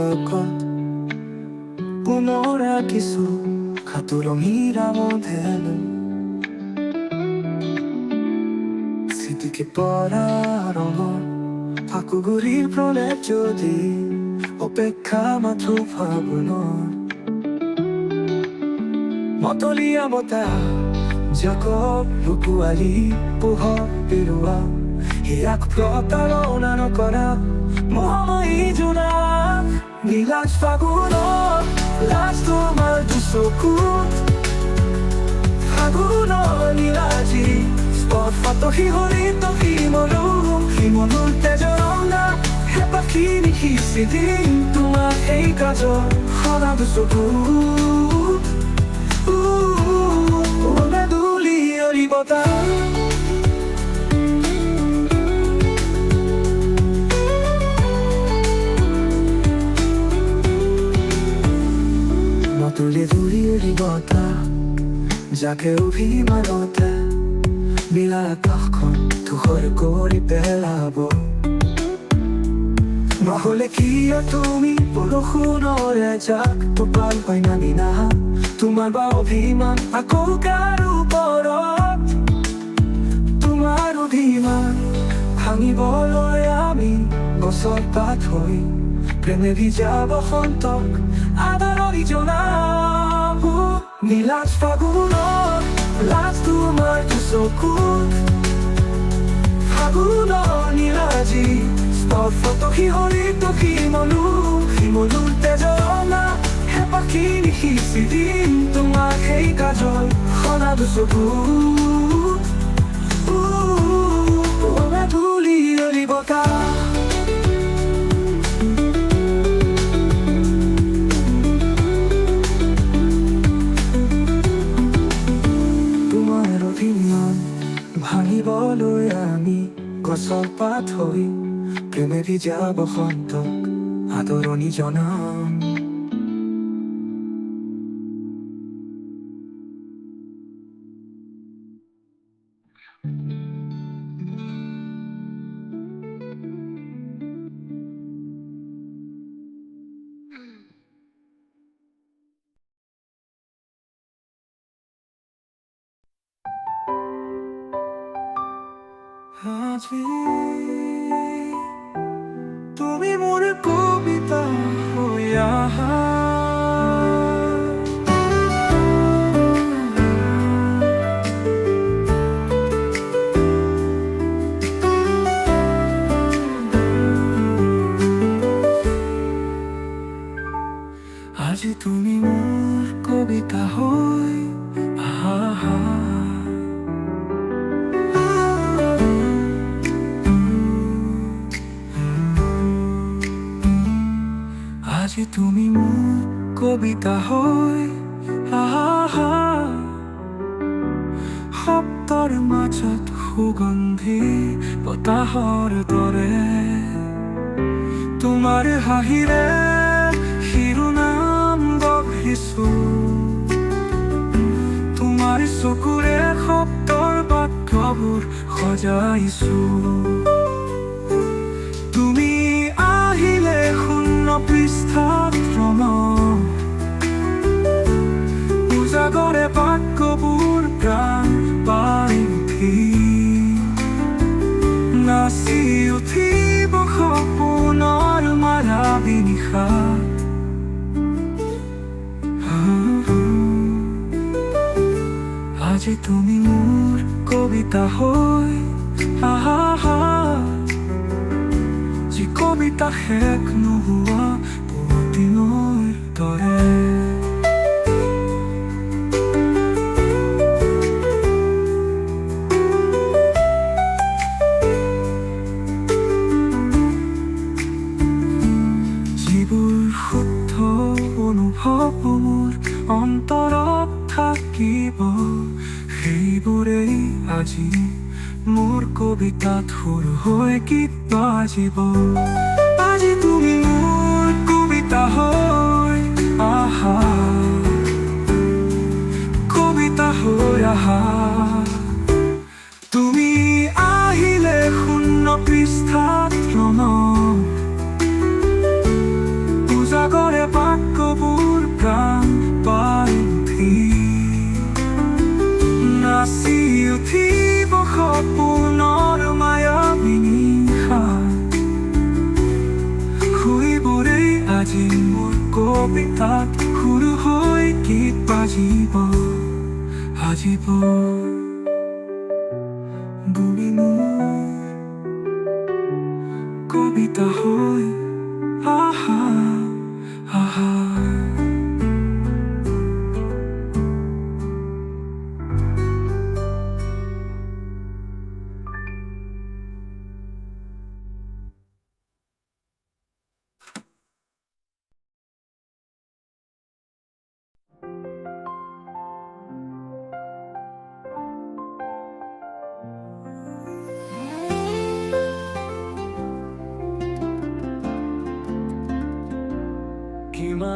লগত পুনৰ ৰাখিছো খাতুৰঙীৰা মধেল স্মৃতিকে পৰা ৰঙৰ ফাকুগুৰিৰ প্ৰলেপ যদি, অপেক্ষা মাথো ফাগুনৰ মতলীয়া বতাহ জাকত লুকুৱালি পোহৰ পেলোৱা হিয়াক প্ৰতাৰণা নকৰা মহাময়ী জোনা। নীলাজ ফাগুনত লাজ তোমাৰ দুচকুত ফাগুনৰ নীলাজি স্পৰ্শত শিহৰিত শিমলু শিমলুৰ তেজৰ ৰঙা হেঁপাখিনি সিঁচি দিম তোমাক এই কাজৰ সনা দুচকুত ওলা দুলি অলি বতাহ যাকে অভিমানতে নীলা আকাশখন ধূসৰ কৰি পেলাব। নহলে কিয় তুমি বৰষুণৰে যাক টোপাল হয় নামি নাহা তোমাৰ বা অভিমান আকৌ কাৰ ওপৰত তোমাৰ অভিমান ভাঙিবলৈ আমি গছৰ পাত হৈ প্ৰেমে ভিজা বসন্তক আদৰণি জনাম নীলাজ ফাগুনত লাজ তোমাৰ চকুত ফাগুনৰ নীলাজি স্পৰ্শত শিহৰিত শিমলু শিমলুৰ তেজনা হেঁপাখিনি সিঁচি দিম তোমাক সেই কাজল, সনা দুচকুত ওলা ধূলি অলি বতাহ তোমাৰ ভিজা বসন্তক আদৰণি জনাম। আজি তুমি আজি তুমি মোৰ কবিতা হৈ আহা। আজি তুমি মোৰ কবিতা হৈ আহা। শব্দৰ মাজত সুগন্ধি বতাহৰ দৰে তোমাৰ হাঁহিৰে গঢ়িছো তোমাৰ চকুৰে শব্দৰ বাক্যবোৰ সজাইছো। আজি তুমি মোৰ কবিতা হই। আহা হা যি কবিতা শেষ নোহোৱা সেইবোৰেই আজি মোৰ কবিতা থুর হৈ কি বাজিব? আজি তুমি মোৰ কবিতা হয়, আহা। কবিতা হৈ আহা। তুমি আহিলে শূন্য পৃষ্ঠাত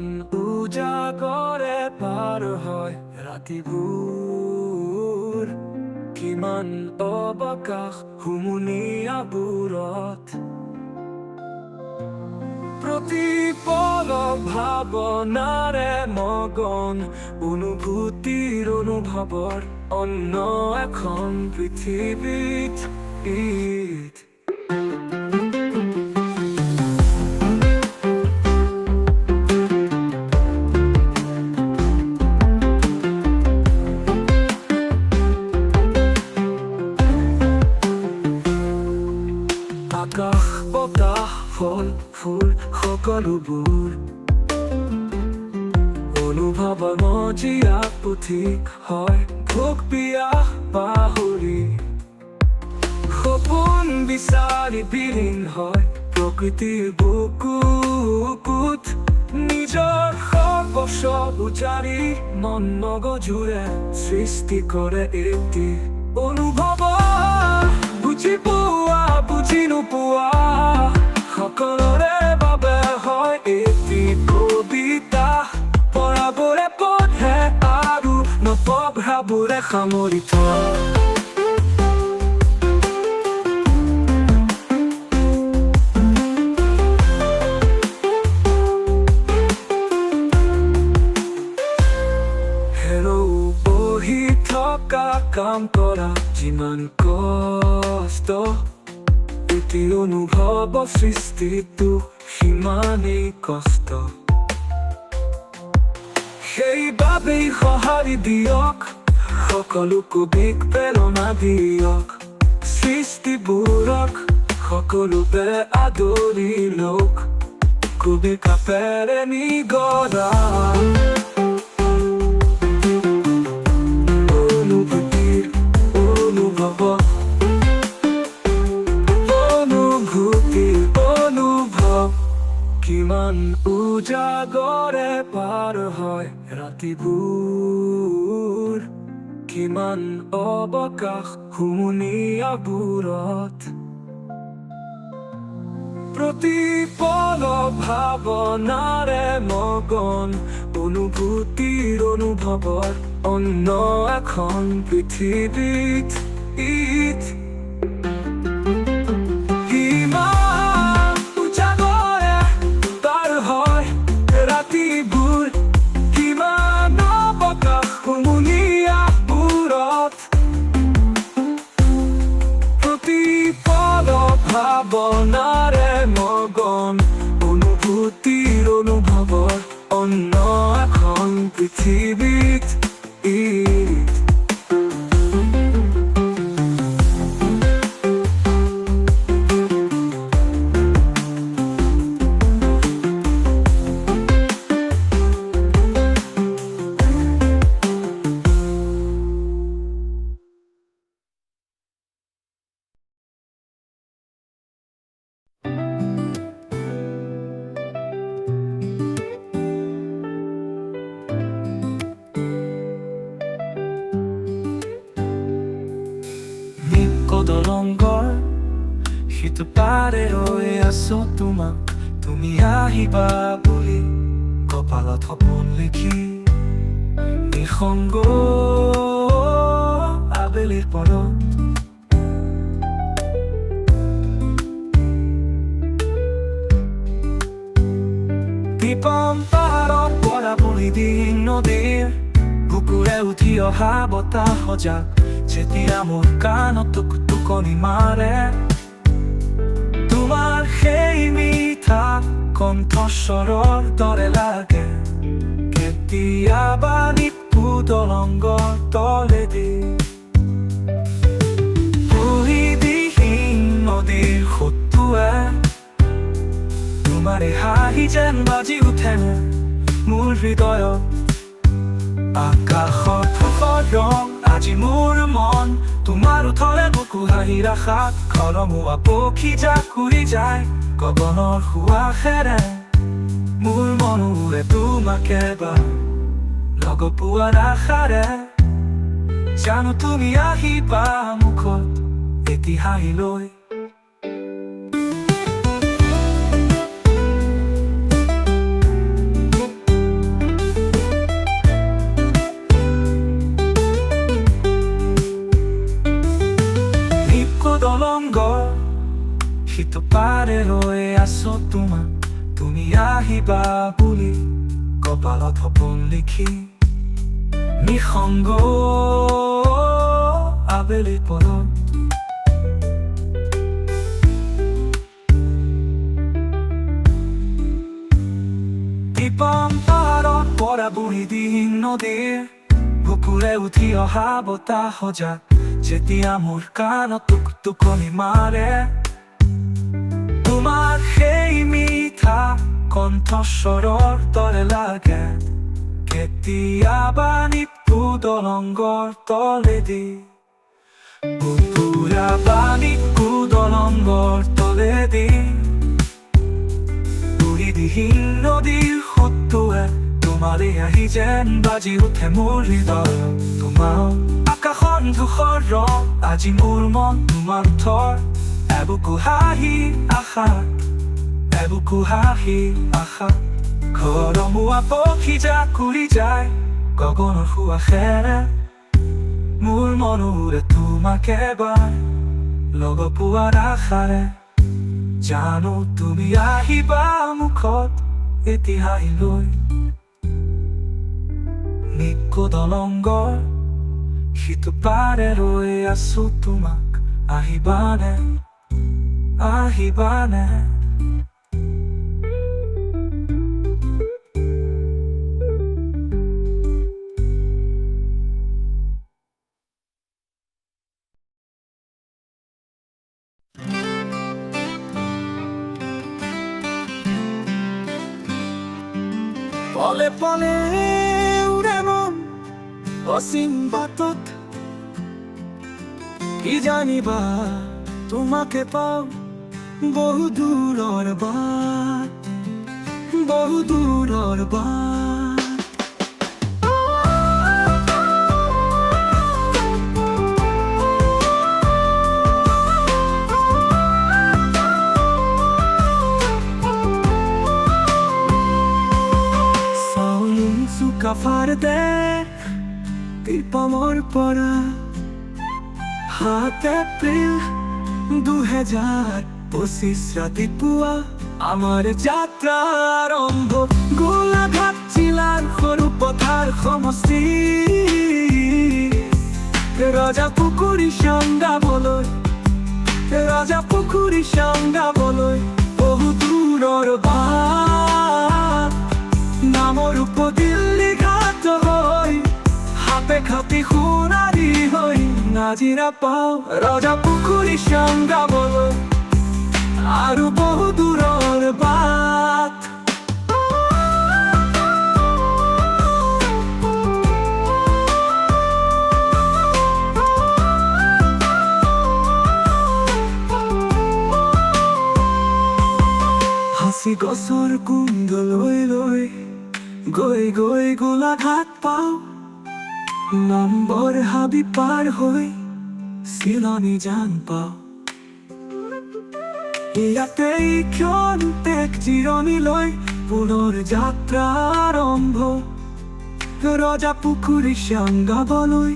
কিমান উজাগৰে পাৰ হয় ৰাতিবোৰ কিমান অৱকাশ হুমুনিয়াবোৰত প্ৰতিপল ভাৱনাৰে মগন, অনুভূতিৰ অনুভৱৰ অন্য এখন পৃথিৱীত ঈদ। সকলোবোৰ অনুভৱৰ মজিয়া পুথিক হয়, ভোগ পিয়াহ পাহৰি সপোন বিচাৰি বিলীন হয় প্ৰকৃতিৰ বুকুত। নিজৰ সৰ্বস্ব উজাৰি মন মগজুৰে সৃষ্টি কৰে এটি। অনুভৱ বুজি পোৱা বুজি নোপোৱা সকলোৰে সামৰি থয় হেৰৌ বহি থকা কাম কৰা যিমান কষ্ট এটি অনুভৱ সৃষ্টিটো সিমানেই কষ্ট সেইবাবেই সঁহাৰি দিয়ক সকলো কবিক প্ৰেৰণা দিয়ক। সৃষ্টিবোৰক সকলোকে আদৰি লওক কবি কাপেৰে নিগৰা অনুভূতিৰ অনুভৱ অনুভূতিৰ অনুভৱ কিমান উজাগৰে পাৰ হয় ৰাতিবোৰ অবকাশ অৱকাশ হুমুনিয়াবোৰত প্ৰতিপল ভাৱনাৰে মগন অনুভূতিৰ অনুভৱৰ অন্য এখন পৃথিৱীত ঈদ ভাৱনাৰে মগন অনুভূতির অনুভৱৰ অন্য এখন পৃথিৱীত পাৰে ৰৈ আছো তোমাক তুমি আহিবা বুলি কপালত সপোন লিখি নিসংগ আবেলিৰ পৰত দীপম পাহাৰৰ পৰা দিন নদীৰ বুকুৰে উঠি অহা বতাহ সজাগ যেতিয়া মোৰ কাণত টুক মাৰে সেই মিঠা কণ্ঠস্বৰৰ দৰে লাগে। কেত কেতিয়াবা নিপু দলংগৰ তলেদি। বুহি দিহীন সোঁতোৱে। তোমাৰে হাঁহি যেন বাজি উঠে মোৰ হৃদয়ত। আকাশত ফুকৰ ৰং আজি মোৰ মন তোমাৰ ওঠৰে বুকু হাঁহি ৰাখাত খৰমুৱা পক্ষী জাক উৰি যায় গগনৰ সুৱাসেৰে মোৰ মনোৰে তোমাক বা লগ পোৱাৰ আশাৰে জানো তুমি আহিবা মুখত এটি হাঁহি লৈ। পাৰে ৰৈ আছো তোমাক তুমি আহিবা বুলি কপালত সপোন লিখি। নিসংগ আবেলি পৰত। দীপম পাৰত পৰা বুঢ়ী দিন নদীৰ বুকুৰে উঠি অহা বতাহ সজাগ যেতিয়া মোৰ কাণত টোক টোকনি মাৰে। তোমাৰ সেই মিঠা কণ্ঠস্বৰৰ দৰে লাগে। কেতিয়াবা নিপু দলংগৰ তলেদি। পুৰা বাণিকু দলংগৰ তলেদি। বুঢ়ী দিহীন নদীৰ সোঁতোৱে তোমালে আহি যেন বাজি উঠে মোৰ হৃদয় তোমাৰ আকাশন ধূসৰ ৰং আজি মোৰ মন তোমাৰ থৰ এবুকু হাঁহি আশা এবুকু হাঁহি আশা ঘৰমুৱা পক্ষী জাক উৰি যায় গগনৰ সুৱাসেৰে মোৰ মনোৰে তোমাক এবাৰ লগ আশাৰে জানো তুমি আহিবা মুখত হাঁহি লৈ নিকো দলংগৰ সিটো পাৰে ৰৈ আছো তোমাক আহিবানে আহিবানে পলে উড়ে মন অসীম বাটত কি জানিবা তোমাকে পাও বহু দূৰৰ বা বহু দূৰৰ বাট চুকাফাৰ দে কৃপমৰ পৰা সাত এপ্ৰিল দুহেজাৰ পঁচিছ ৰাতিপুৱা আমাৰ যাত্ৰা আৰম্ভ গোলাঘাট জিলাৰ সৰু পথাৰ সমষ্টি ৰজা পুখুৰী সংগাবলৈ ৰজা পুখুৰী সংগাবলৈ বহু দূৰৰ বাট নামৰ উপদিল্লী হাতে খাপি হই নাজিরা পাওঁ ৰজা সঙ্গা বল আৰু বহু দূৰৰ বাট নম্বৰ হাবি পার হই চিলনি জান পাওঁ ইয়াতেই ক্ষন্তেক জিৰণি লৈ পুনৰ যাত্ৰা আৰম্ভ ৰজা পুখুৰী সংগাবলৈ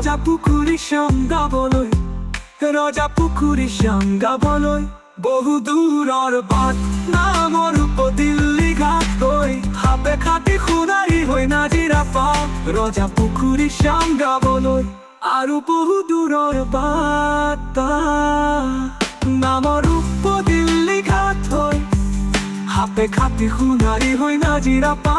রজা পুকুরি সঙ্গা বলয়, রজা পুকুরি সঙ্গা বলয়। বহু দূরর বাদ না মোর দিল্লি ঘাট কই হাতে খাতে খুদারি হই না জিরাফা রজা পুকুরি সঙ্গা বলয়। আরও বহু দূরর বাদ না মোর দিল্লি ঘাট হই। হাতে খাতে খুনারি হই না জিরাফা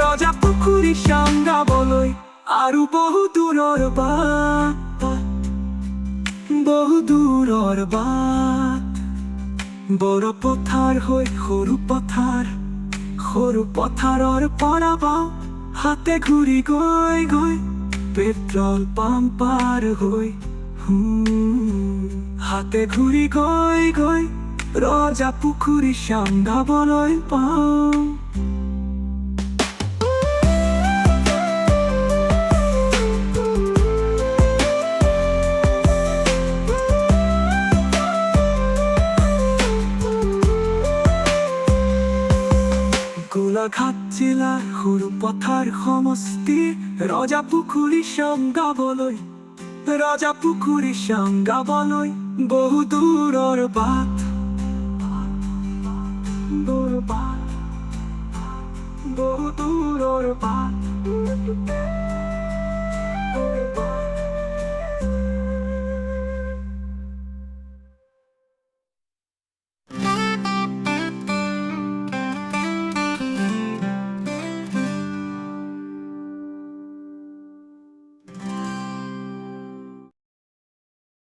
রজা পুকুরি সঙ্গা বলয়। আৰু বহু দূৰৰ বাট বহু দূৰৰ বাট বড় পথাৰ হৈ সৰু পথাৰ সৰু পথাৰৰ পৰা পাওঁ হাতে ঘূৰি গৈ গৈ পেট্ৰল পাম্প পাৰ হৈ হুম, হাতে ঘূৰি গৈ গৈ ৰজা পুখুৰী গাবলৈ পাওঁ। পথাৰ সমষ্টি, রজা পুখুৰী সংগাবলৈ রজা পুখুৰী সংগাবলৈ বহু দূৰৰ বাট দূৰ বহু দূৰৰ বাট